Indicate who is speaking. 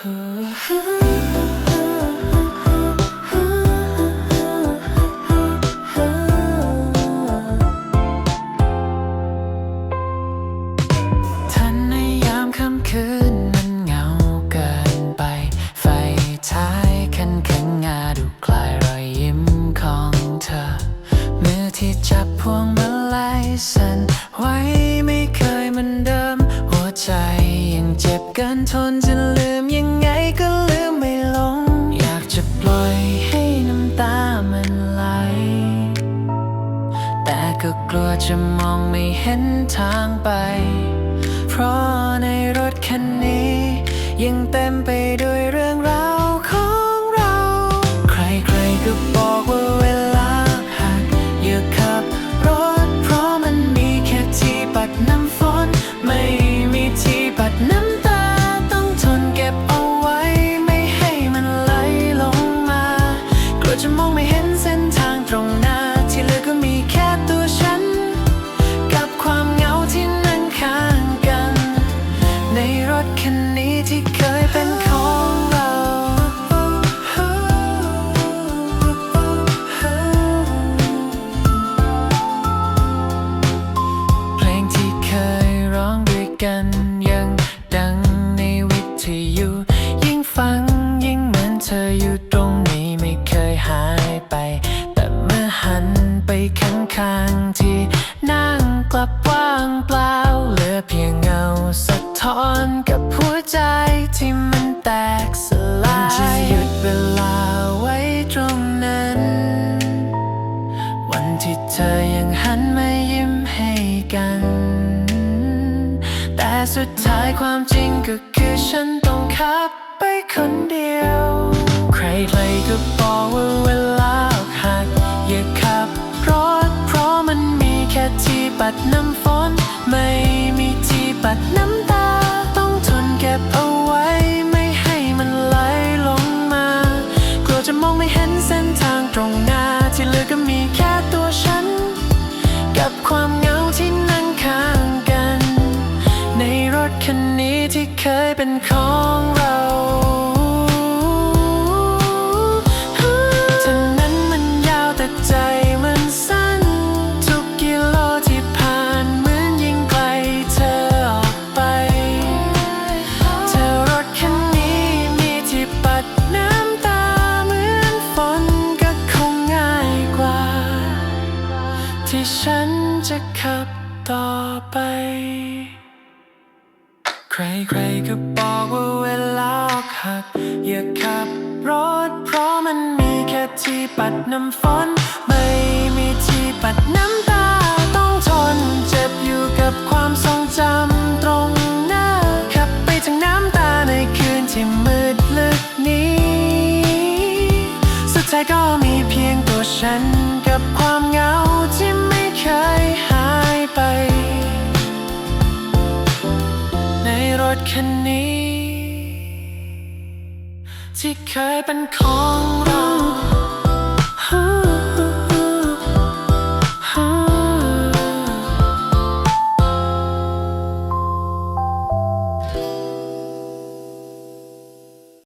Speaker 1: ท่านในยามค่ำคืนมันเหงาเกินไป ไฟท้ายคันแข็งงาดูคลายรอยยิ้มของเธอ มือที่จับพวงมาลัยสั่นไว้ไม่เคยมือนเดิม หัวใจยังเจ็บเกินทนจะลืม กลัวจะมองไม่เห็นทางไป เพราะในรถคันนี้ ยังเต็มไปด้วยเรื่องราวของเรา ใครๆก็บอกว่าเวลาหักอย่าขับรถ เพราะมันมีแค่ที่ปัดน้ำฝน ไม่มีที่ปัดน้ำตา ต้องทนเก็บเอาไว้ ไม่ให้มันไหลลงมา กลัวจะมองไม่เห็นเส้นทางตรงหน้า อยู่ตรงนี้ไม่เคยหายไป แต่เมื่อหันไปข้างๆที่นั่งกลับว่างเปล่าเหลือเพียงเงาสะท้อนกับหัวใจที่มันแตกสลายจะหยุดเวลาไว้ตรงนั้น วันที่เธอยังหันมายิ้มให้กัน แต่สุดท้ายความจริงก็คือฉันต้องขับไปคนเดียว ก็บอกว่าเวลาหักอย่าขับรถเพราะมันมีแค่ที่ปัดน้ำฝน ไม่มีที่ปัดน้ำตา ต้องทนเก็บเอาไว้ ไม่ให้มันไหลลงมากลัวจะมองไม่เห็นเส้นทางตรงหน้าที่เหลือก็มีแค่ตัวฉัน กับความเหงาที่นั่งข้างกัน ในรถคันนี้ที่เคยเป็นของเรา ใจมันสั้น ทุกกิโลที่ผ่านเหมือนยิ่งไกลเธอออกไป เธอรถคันนี้มีที่ปัดน้ำตาเหมือนฝนก็คงง่ายกว่า ที่ฉันจะขับต่อไป ใครๆก็บอกว่าเวลาหักอย่าขับ ที่ปัดน้ำฝน ไม่มีที่ปัดน้ำตาต้องทน เจ็บอยู่กับความทรงจำตรงหน้าขับไปทั้งน้ำตาในคืนที่มืดลึกนี้ สุดท้ายก็มีเพียงตัวฉันกับความเหงาที่ไม่เคยหายไป ในรถคันนี้ ที่เคยเป็นของ Oh.